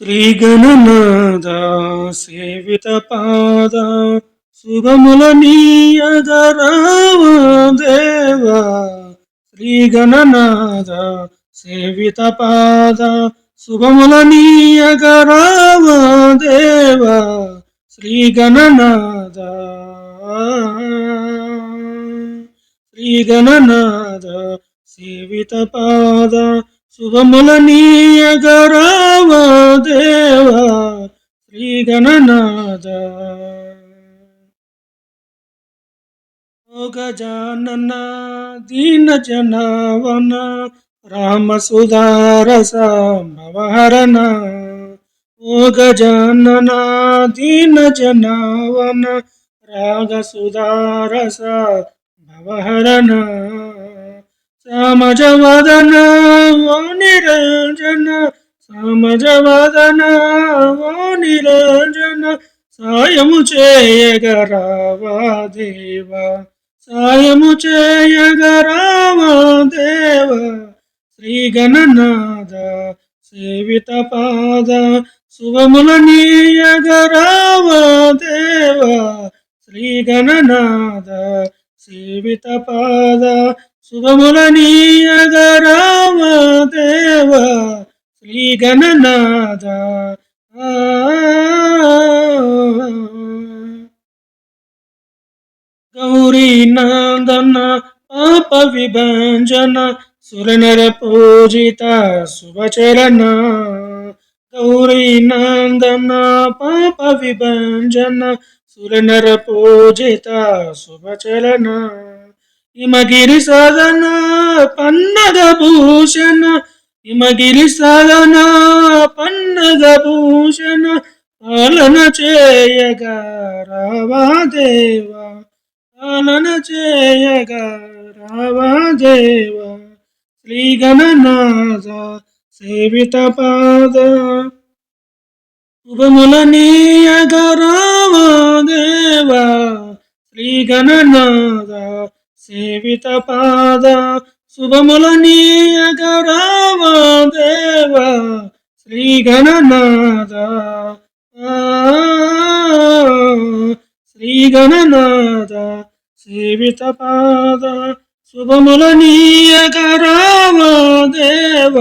శ్రీగణనాథ సేవిత పాద శుభముల నీయగరామదేవా శ్రీగణనాథ సేవిత పాద శుభముల నీయగరావదేవా శ్రీగణనాథ శ్రీగణనాథ సేవిత పాద శుభముల నీయగరావ దేవా శ్రీగణనాథ. గజానన దీన జనావన రామ సుధారస భవహరణ ఓ గజానన దీన జనావన రాగ సుధారస భవహరణ సమజవదన ఓ నిరంజన సమజవదన ఓ నిరంజన సాయము చేయగరావా దేవా సాయము చేయగరావా దేవ శ్రీ గణనాథ సేవిత పాద శుభముల నీయగరావా దేవ శ్రీ గణనాథ సేవిత పాద శుభముల నీయగరావ దేవ శ్రీ గణనాథ గౌరీ నందన పాప విభంజన సురనర పూజిత శుభచరణ. గౌరీ నందన పాప విభంజన సురనర పూజిత శుభచరణ. హిమగిరి సాధన పన్నగ భూషణ హిమగిరి సాధన పన్నగ భూషణ పాలన చేయగా రావాదేవా పాలన చేయగా రావా దేవా శ్రీ గణనాథ సేవిత పాద. శుభముల నీయగా రావా దేవా శ్రీ గణనాథ సేవిత పాద శుభముల నీయగరావా దేవ శ్రీ గణనాథ శ్రీ గణనాథ సేవిత పాద శుభముల నీయగరావా దేవ